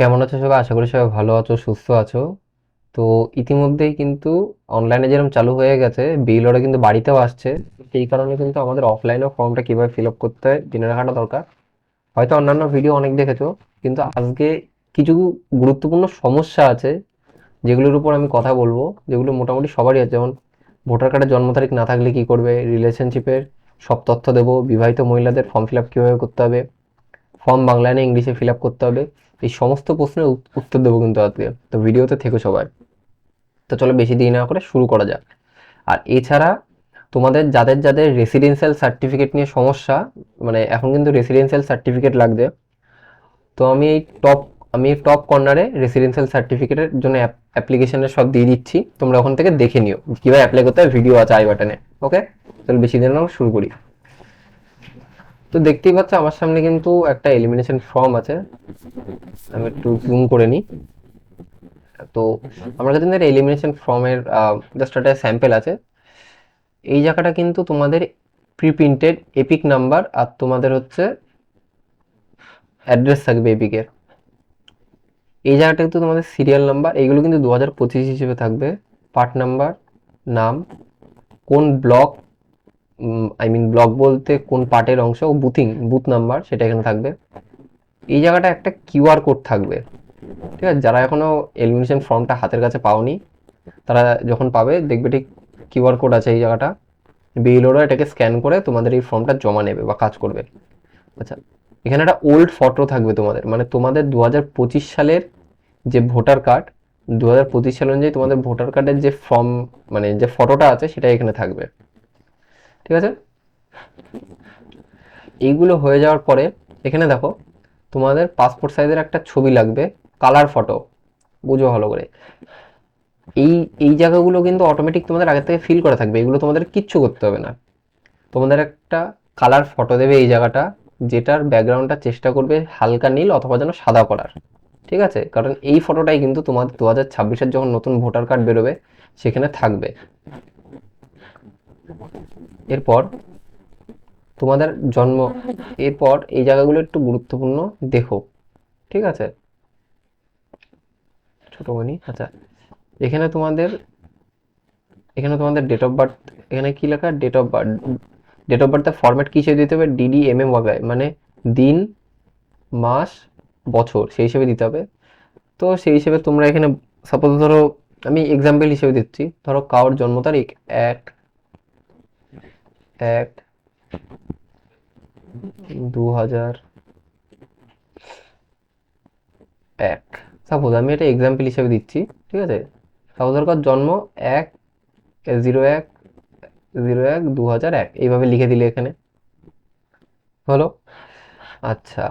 কেমন আছো সবাই? আশা করি সবাই ভালো আছো, সুস্থ আছো। তো ইতিমধ্যেই কিন্তু অনলাইনে যেরকম চালু হয়ে গেছে বিল ওরা কিন্তু বাড়িতেও আসছে। সেই কারণে কিন্তু আমাদের অফলাইনেও ফর্মটা কীভাবে ফিল আপ করতে হয় জেনে রাখাটা দরকার। হয়তো অন্যান্য ভিডিও অনেক দেখেছ, কিন্তু আজকে কিছু গুরুত্বপূর্ণ সমস্যা আছে, যেগুলোর উপর আমি কথা বলব, যেগুলো মোটামুটি সবারই আছে। যেমন ভোটার কার্ডের জন্ম তারিখ না থাকলে কি করবে রিলেশনশিপের সব তথ্য দেবো, বিবাহিত মহিলাদের ফর্ম ফিল আপ কীভাবে করতে হবে ফর্ম বাংলা না ইংলিশে ফিল আপ করতে হবে। এই সমস্ত প্রশ্নের উত্তর দেবো কিন্তু আজকে। তো ভিডিওতে থেকো সবাই। তো চলো বেশি দেরি না করে শুরু করা যাক। আর এছাড়া তোমাদের যাদের যাদের রেসিডেন্সিয়াল সার্টিফিকেট নিয়ে সমস্যা মানে এখন কিন্তু রেসিডেন্সিয়াল সার্টিফিকেট লাগবে। তো আমি এই টপ আমি টপ কর্নারে রেসিডেন্সিয়াল সার্টিফিকেটের জন্য অ্যাপ্লিকেশনের সব দিয়ে দিচ্ছি। তোমরা ওখান থেকে দেখে নিও। কীভাবে অ্যাপ্লাই করতে হয় ভিডিও আছে আই বাটনে ওকে তাহলে বেশি দিন না করে শুরু করি। তো দেখতেই পাচ্ছ, আমার সামনে কিন্তু একটা এলিমিনেশন ফর্ম আছে। আমি একটু জুম করে নিই। তো আমার কাছে কিন্তু এলিমিনেশন ফর্মের জাস্ট একটা স্যাম্পেল আছে। এই জায়গাটা কিন্তু তোমাদের প্রি প্রিন্টেড এপিক নাম্বার আর তোমাদের হচ্ছে অ্যাড্রেস থাকবে এপিকের এই জায়গাটা কিন্তু তোমাদের সিরিয়াল নাম্বার এইগুলো কিন্তু দু হাজার পঁচিশ হিসেবে থাকবে। পার্ট নাম্বার নাম, কোন ব্লক আই মিন ব্লক বলতে কোন পার্টের অংশ? ও বুথিং বুথ নাম্বার সেটা এখানে থাকবে। এই জায়গাটা একটা কিউআর কোড থাকবে। ঠিক আছে? যারা এখনও এলিমিনেশন ফর্মটা হাতের কাছে পাওনি, তারা যখন পাবে, দেখবে ঠিক কিউআর কোড আছে এই জায়গাটা। বিএলওরা এটাকে স্ক্যান করে তোমাদের এই ফর্মটা জমা নেবে বা কাজ করবে। আচ্ছা এখানে একটা ওল্ড ফটো থাকবে তোমাদের। মানে তোমাদের দু হাজার পঁচিশ সালের যে ভোটার কার্ড দু হাজার পঁচিশ সাল অনুযায়ী তোমাদের ভোটার কার্ডের যে ফর্ম মানে যে ফটোটা আছে, সেটা এখানে থাকবে। ঠিক আছে? এইগুলো হয়ে যাওয়ার পরে, এখানে দেখো, তোমাদের পাসপোর্ট সাইজের একটা ছবি লাগবে কালার ফটো বুঝো ভালো করে। এই এই জায়গাগুলো কিন্তু অটোমেটিক তোমাদের আগে থেকে ফিল করা থাকবে, এগুলো তোমাদের কিচ্ছু করতে হবে না। তোমাদের একটা কালার ফটো দেবে এই জায়গাটা, যেটার ব্যাকগ্রাউন্ডটা চেষ্টা করবে হালকা নীল অথবা যেন সাদা করার, ঠিক আছে? কারণ এই ফটোটাই কিন্তু তোমাদের দু হাজার ছাব্বিশের যখন নতুন ভোটার কার্ড বেরোবে, সেখানে থাকবে। এরপর তোমাদের জন্ম, এরপর এই জায়গাগুলো একটু গুরুত্বপূর্ণ দেখো, ঠিক আছে? ছোটখানি আচ্ছা এখানে তোমাদের এখানে তোমাদের ডেট অফ বার্থ এখানে কি লেখা? Date of birth date of বার্থের format কি হিসেবে দিতে হবে? ডিডি এম এম হবে মানে দিন, মাস, বছর, সেই হিসেবে দিতে হবে। তো সেই হিসেবে তোমরা এখানে সাপোজ ধরো আমি এক্সাম্পল হিসেবে দিচ্ছি, ধরো কারোর জন্ম তারিখ এক এক, দু হাজার এক। সাপোজ আমি এটা এক্সাম্পল হিসেবে দিচ্ছি, ঠিক আছে? সাপোজ ধরো কার জন্ম এক জিরো এক জিরো এক, দু হাজার এক। এইভাবে লিখে দিলে এখানে। হলো? আচ্ছা।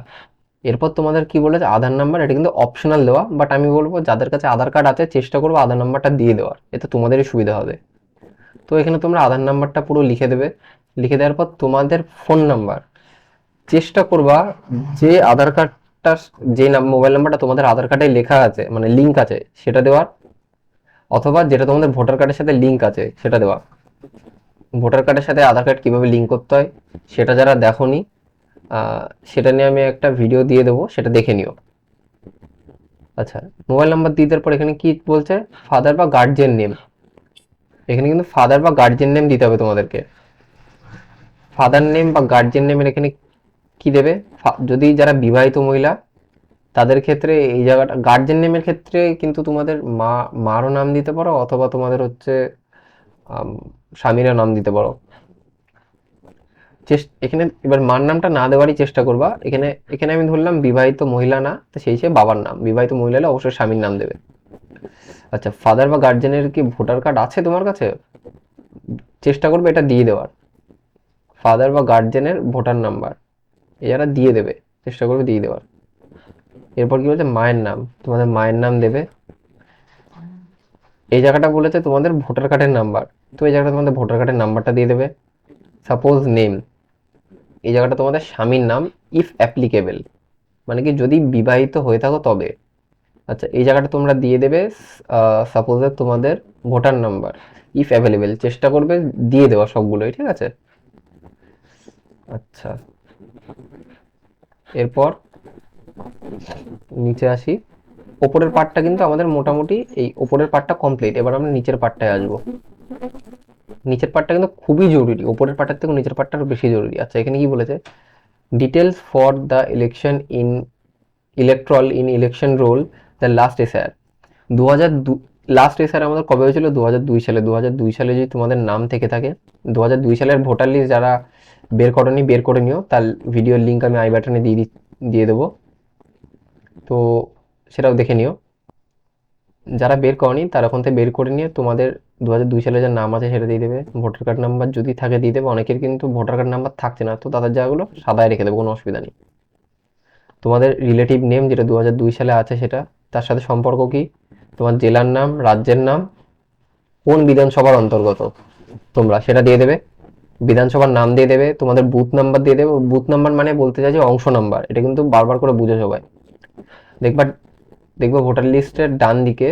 এরপর তোমাদের কি বলেছে? আধার নাম্বার এটা কিন্তু অপশনাল দেওয়া বাট আমি বলব যাদের কাছে আধার কার্ড আছে, চেষ্টা করব আধার নাম্বারটা দিয়ে দেওয়ার। এতে তোমাদেরই সুবিধা হবে। তো এখানে তোমরা আধার নাম্বারটা পুরো লিখে দেবে। লিখে দেওয়ার পর তোমাদের ফোন নাম্বার চেষ্টা করবা যে আধার কার্ডটা যে মোবাইল নাম্বারটা তোমাদের আধার কার্ডে লেখা আছে মানে লিঙ্ক আছে, সেটা দেওয়ার। অথবা যেটা তোমাদের ভোটার কার্ডের সাথে লিঙ্ক আছে, সেটা দেওয়া ভোটার কার্ডের সাথে আধার কার্ড কীভাবে লিঙ্ক করতে হয়, সেটা যারা দেখোনি সেটা নিয়ে আমি একটা ভিডিও দিয়ে দেবো, সেটা দেখে নিও। আচ্ছা মোবাইল নাম্বার দিয়ে দেওয়ার পর এখানে কি বলছে? ফাদার বা গার্জিয়ান নেম এখানে কিন্তু ফাদার বা গার্জিয়ান নেম দিতে হবে তোমাদেরকে। ফাদার নেম বা গার্জিয়ান নেমের এখানে কি দেবে? যদি যারা বিবাহিত মহিলা, তাদের ক্ষেত্রে এই জায়গাটা গার্জেন নেমের ক্ষেত্রে কিন্তু তোমাদের মা, মারও নাম দিতে পারো অথবা তোমাদের হচ্ছে স্বামীরও নাম দিতে পারো। এখানে এবার মার নামটা না দেওয়ারই চেষ্টা করবা। এখানে এখানে আমি ধরলাম বিবাহিত মহিলা না, তো সেই হিসেবে বাবার নাম। বিবাহিত মহিলা হলে অবশ্যই স্বামীর নাম দেবে। আচ্ছা ফাদার বা গার্জেনের কি ভোটার কার্ড আছে তোমার কাছে? চেষ্টা করবে এটা দিয়ে দেওয়ার। ফাদার বা গার্জেনের ভোটার নাম্বার এরা দিয়ে দেবে, চেষ্টা করবে দিয়ে দেওয়ার। এরপর কি বলছে? মায়ের নাম। তোমাদের মায়ের নাম দেবে। এই জায়গাটা বলেছে তোমাদের ভোটার কার্ডের নাম্বার তো এই জায়গাটা তোমাদের ভোটার কার্ডের নাম্বারটা দিয়ে দেবে। সাপোজ নেম এই জায়গাটা তোমাদের স্বামীর নাম ইফ অ্যাপ্লিকেবল মানে কি যদি বিবাহিত হয়ে থাকো তবে। আচ্ছা এই জায়গাটা তোমরা দিয়ে দেবে সাপোজ তোমাদের ভোটার নাম্বার ইফ অ্যাভেলেবেল চেষ্টা করবে দিয়ে দেওয়া সবগুলোই, ঠিক আছে? আচ্ছা। এরপর নিচে আসি। ওপরের পার্টটা কিন্তু আমাদের মোটামুটি এই ওপরের পার্টটা কমপ্লিট এবার আমরা নিচের পার্টটায় আসব। নিচের পার্টটা কিন্তু খুবই জরুরি। ওপরের পার্টটার থেকে নিচের পার্টটা বেশি জরুরি। আচ্ছা এখানে কি বলেছে? Details for the election in electoral in election roll the last SR দু হাজার দু লাস্ট এসআর আমাদের কবে হয়েছিল? দু হাজার দুই সালে। দু হাজার দুই সালে যদি তোমাদের নাম থেকে থাকে দু হাজার দুই সালের ভোটার লিস্ট যারা বের করনি বের করে নিও। তার ভিডিওর লিঙ্ক আমি আই বাটনে দিয়ে দিয়ে দেবো। তো সেটাও দেখে নিও। যারা বের করনি তারা ওখান থেকে বের করে নিয়ে তোমাদের দু হাজার দুই সালে যার নাম আছে সেটা দিয়ে দেবে। ভোটার কার্ড নাম্বার যদি থাকে দিয়ে দেবে। অনেকের কিন্তু ভোটার কার্ড নাম্বার থাকছে না। তো তাদের জায়গাগুলো সাদায় রেখে দেবো, কোনো অসুবিধা নেই। তোমাদের রিলেটিভ নেম যেটা দু হাজার দুই সালে আছে সেটা, তার সাথে সম্পর্ক কি? তোমার জেলার নাম, রাজ্যের নাম, কোন বিধানসভার অন্তর্গত তোমরা, সেটা দিয়ে দেবে। বিধানসভার নাম দিয়ে দেবে, তোমাদের বুথ নাম্বার দিয়ে দেবে বুথ নাম্বার মানে বলতে চাইছে অংশ নাম্বার এটা কিন্তু বারবার করে বুঝে সবাই। দেখবা দেখবে ভোটার লিস্টের ডান দিকে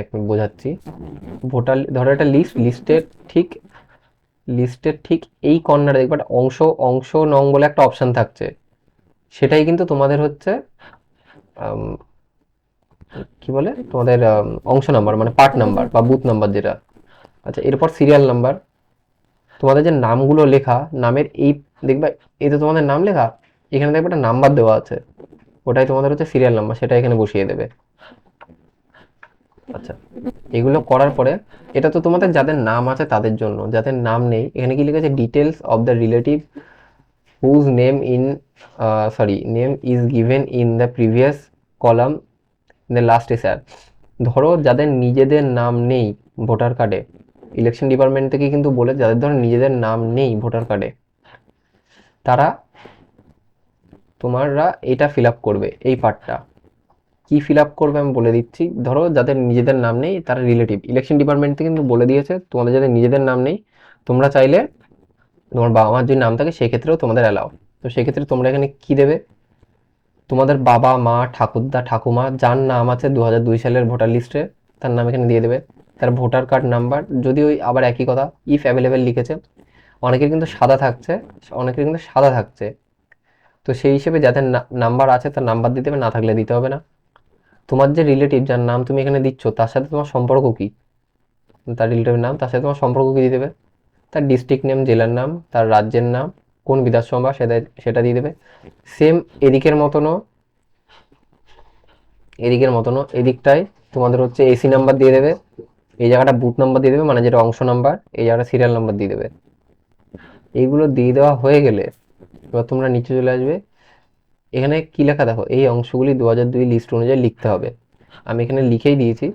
এক মিনিট বোঝাচ্ছি। ভোটার ধরো একটা লিস্ট লিস্টের ঠিক লিস্টের ঠিক এই কর্নারে দেখবে অংশ অংশ নং বলে একটা অপশন থাকছে। সেটাই কিন্তু তোমাদের হচ্ছে কি বলে? তোমাদের অংশ নাম্বার মানে পার্ট নাম্বার বা বুথ নাম্বার যেটা। আচ্ছা এরপর সিরিয়াল নাম্বার তোমাদের যে নামগুলো লেখা, নামের এই দেখবে, এই তো তোমাদের নাম লেখা, এখানে দেখবে একটা নাম্বার দেওয়া আছে। ওটাই তোমাদের হচ্ছে সিরিয়াল নাম্বার সেটা এখানে বসিয়ে দেবে। আচ্ছা এগুলো করার পরে, এটা তো তোমাদের যাদের নাম আছে তাদের জন্য, যাদের নাম নেই, এখানে কি লিখেছে details of the relative whose name in sorry name is given in the previous column in the last SR ধরো, যাদের নিজেদের নাম নেই ভোটার কার্ডে ইলেকশন ডিপার্টমেন্ট থেকে কিন্তু বলে যাদের ধরো নিজেদের নাম নেই ভোটার কার্ডে তারা তোমরা এটা ফিল আপ করবে এই পার্টটা কি ফিল আপ করবে আমি বলে দিচ্ছি। ধরো যাদের নিজেদের নাম নেই তারা রিলেটিভ ইলেকশন ডিপার্টমেন্ট থেকে কিন্তু বলে দিয়েছে, তোমাদের যাদের নিজেদের নাম নেই, তোমরা চাইলে তোমার বাবা মার যদি নাম থাকে সেক্ষেত্রেও তোমাদের অ্যালাও তো সেক্ষেত্রে তোমরা এখানে কি দেবে? তোমাদের বাবা, মা, ঠাকুরদা, ঠাকুমা, যার নাম আছে দু হাজার দুই সালের ভোটার লিস্টে তার নাম এখানে দিয়ে দেবে। তার ভোটার কার্ড নাম্বার, যদি ওই আবার একই কথা ইফ অ্যাভেলেবেল লিখেছে, অনেকের কিন্তু সাদা থাকছে, অনেকের কিন্তু সাদা থাকছে। তো সেই হিসেবে যাদের নাম্বার আছে, তার নাম্বার দিতে হবে, না থাকলে দিতে হবে না। তোমার যে রিলেটিভ যার নাম তুমি এখানে দিচ্ছ, তার সাথে তোমার সম্পর্ক কি? তার রিলেটিভের নাম, তার সাথে তোমার সম্পর্ক কী দিয়ে দেবে তার ডিস্ট্রিক্ট নেম জেলার নাম, তার রাজ্যের নাম, কোন বিধানসভা সেটা সেটা দিয়ে দেবে। সেম এদিকের মতনও এদিকের মতনও, এদিকটায় তোমাদের হচ্ছে এসি নাম্বার দিয়ে দেবে। এই জায়গাটা বুট নাম্বার দিয়ে দেবে মানে যেটা অংশ নাম্বার এই জায়গাটা সিরিয়াল নাম্বার দিয়ে দেবে। এইগুলো দিয়ে দেওয়া হয়ে গেলে এবার তোমরা নিচে চলে আসবে। এখানে কি লেখা দেখো? এই অংশগুলি দু হাজার দুই লিস্ট অনুযায়ী লিখতে হবে। আমি এখানে লিখেই দিয়েছি।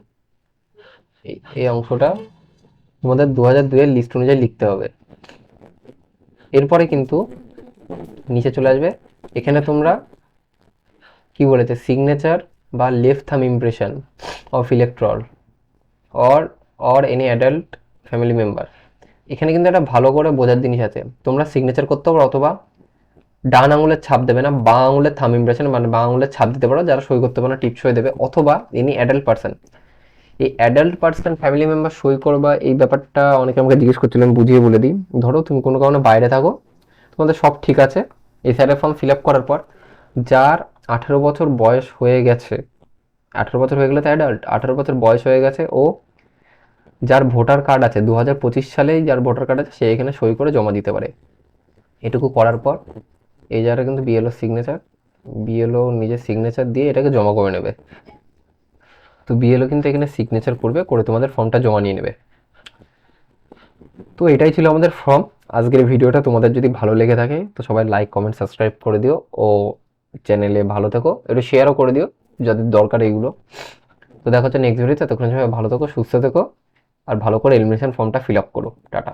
এই- অংশটা তোমাদের দু হাজার দুইয়ের লিস্ট অনুযায়ী লিখতে হবে। এরপরে কিন্তু নিচে চলে আসবে। এখানে তোমরা কি বলেছে? সিগনেচার বা left thumb impression of electoral or or any adult family member এখানে কিন্তু একটা ভালো করে বোঝার জিনিস আছে। তোমরা সিগনেচার করতে পারো অথবা ডান আঙুলের ছাপ দেবে না, বাঁ আঙুলের থাম ইমপ্রেশন মানে বাঁ আঙুলের ছাপ দিতে পারো, যারা সই করতে পারো টিপ সই দেবে, অথবা এনি অ্যাডাল্ট পার্সন এই অ্যাডাল্ট পার্সন ফ্যামিলি মেম্বার সই করবা, এই ব্যাপারটা অনেকে আমাকে জিজ্ঞেস করছিল, আমি বুঝিয়ে বলে দিই। ধরো তুমি কোনো কারণে বাইরে থাকো, তোমাদের সব ঠিক আছে এসআরএফ ফর্ম ফিল আপ করার পর, যার আঠেরো বছর বয়স হয়ে গেছে আঠেরো বছর হয়ে গেলে তো অ্যাডাল্ট আঠেরো বছর বয়স হয়ে গেছে ও যার ভোটার কার্ড আছে দু হাজার পঁচিশ সালেই যার ভোটার কার্ড আছে, সে এখানে সই করে জমা দিতে পারে। এটুকু করার পর, এই জায়গাটা কিন্তু বিএলও সিগনেচার বিএলও নিজের সিগনেচার দিয়ে এটাকে জমা করে নেবে। তো বিএলও কিন্তু এখানে সিগনেচার করবে, করে তোমাদের ফর্মটা জমা নিয়ে নেবে। তো এটাই ছিল আমাদের ফর্ম আজকের ভিডিওটা তোমাদের যদি ভালো লেগে থাকে, তো সবাই লাইক কমেন্ট সাবস্ক্রাইব করে দিও ও চ্যানেলে ভালো থেকো। একটু শেয়ারও করে দিও। যাদের দরকার এইগুলো তো দেখা হচ্ছে নেক্সট ভিডিওতে ততক্ষণ সময় ভালো থেকো, সুস্থ থেকো, আর ভালো করে এলিমিনেশন ফর্মটা ফিল আপ করো। টাটা।